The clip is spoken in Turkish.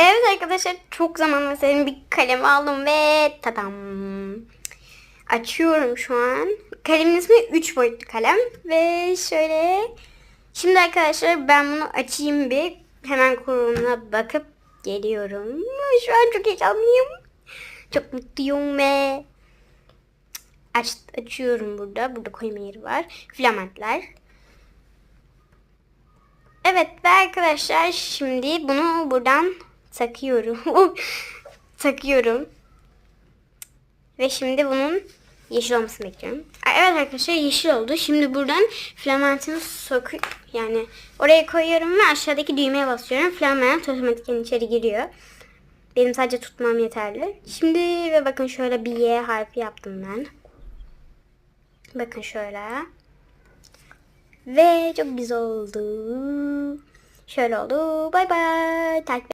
Evet arkadaşlar çok zaman senin bir kalem aldım ve tadam. Açıyorum şu an. Kalemin ismi 3 boyutlu kalem ve şöyle. Şimdi arkadaşlar ben bunu açayım bir. Hemen kurulumuna bakıp geliyorum. Şu an çok heyecanlıyım. Çok mutluyum ve aç, açıyorum burada. Burada koyma yeri var. Filamentler. Evet ve arkadaşlar şimdi bunu buradan takıyorum. takıyorum. Ve şimdi bunun yeşil olmasını bekliyorum. Evet arkadaşlar yeşil oldu. Şimdi buradan filamentini soku yani oraya koyuyorum ve aşağıdaki düğmeye basıyorum. Filament otomatikten içeri giriyor. Benim sadece tutmam yeterli. Şimdi ve bakın şöyle bir Y harfi yaptım ben. Bakın şöyle. Ve çok güzel oldu. Şöyle oldu. Bay bay. Takip